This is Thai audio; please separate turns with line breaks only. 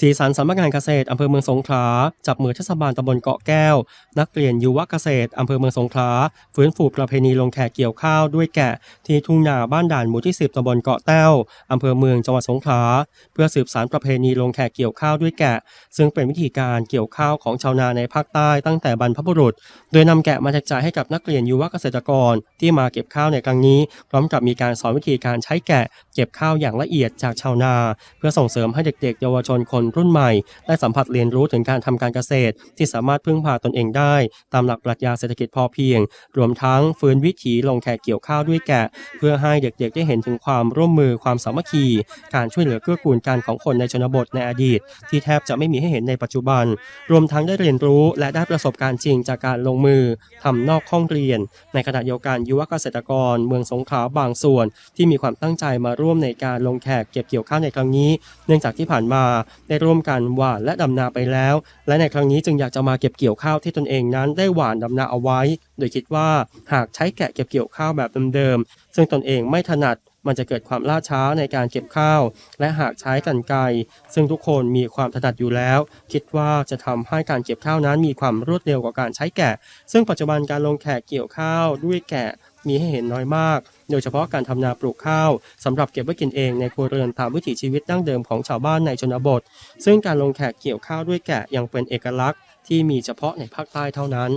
สีสันสำนักงานเกษตรอำเภอเมืองสงขลาจับมือเทศบาลตำบลเกาะแก้ว นักเรียนยุวเกษตรอำเภอเมืองสงขลาฟื้นฟูประเพณีลงแขกเกี่ยวข้าวด้วยแกะ ที่ทุ่งนาบ้านด่านหมู่ที่ 10ตำบลเกาะแต้วอำเภอเมืองจังหวัดสงขลาเพื่อสืบสานประเพณีลงแขกเกี่ยวข้าวด้วยแกะ ซึ่งเป็นวิธีการเกี่ยวข้าวของชาวนาในภาคใต้ตั้งแต่บรรพบุรุษ โดยนำแกะมาแจกจ่ายให้กับนักเรียนยุวเกษตรกร ที่มาเก็บข้าวในครั้งนี้ พร้อมกับมีการสอนวิธีการใช้แกะ เก็บข้าวอย่างละเอียดจากชาวนา เพื่อส่งเสริมให้เด็กๆ เยาวชนคนรุ่นใหม่ ได้สัมผัสเรียนรู้ถึงการทำการเกษตร ที่สามารถพึ่งพาตนเองได้ ตามหลักปรัชญาเศรษฐกิจพอเพียง รวมทั้งฟื้นวิถีลงแขกเกี่ยวข้าวด้วยแกะ เพื่อให้เด็กๆได้เห็นถึงความร่วมมือความสามัคคี การช่วยเหลือเกื้อกูลกันของคนในชนบทในอดีต ที่แทบจะไม่มีให้เห็นในปัจจุบัน รวมทั้งได้เรียนรู้และได้ประสบการณ์จริงจากการลงมือทำนอกห้องเรียน ในขณะเดียวกันยุวเกษตรกร เมืองสงขลาบางส่วน ที่มีความตั้งใจมาร่วมในการลงแขกเก็บเกี่ยวข้าวในครั้งนี้ เนื่องจากที่ผ่านมาไได้ร่วมกันหว่านและดำนาไปแล้ว และในครั้งนี้จึงอยากจะมาเก็บเกี่ยวข้าวที่ตนเองนั้นได้หว่านดำนาเอาไว้ โดยคิดว่าหากใช้แกะเก็บเกี่ยวข้าวแบบเดิมๆซึ่งตนเองไม่ถนัดมันจะเกิดความล่าช้าในการเก็บข้าว และหากใช้กรรไกซึ่งทุกคนมีความถนัดอยู่แล้ว คิดว่าจะทำให้การเก็บข้าวนั้นมีความรวดเร็วกว่าการใช้แกะ ซึ่งปัจจุบันการลงแขกเกี่ยวข้าวด้วยแกะ มีให้เห็นน้อยมาก โดยเฉพาะการทำนาปลูกข้าวสำหรับเก็บไว้กินเองในครัวเรือนตามวิถีชีวิตดั้งเดิมของชาวบ้านในชนบท ซึ่งการลงแขกเกี่ยวข้าวด้วยแกะยังเป็นเอกลักษณ์ที่มีเฉพาะในภาคใต้เท่านั้น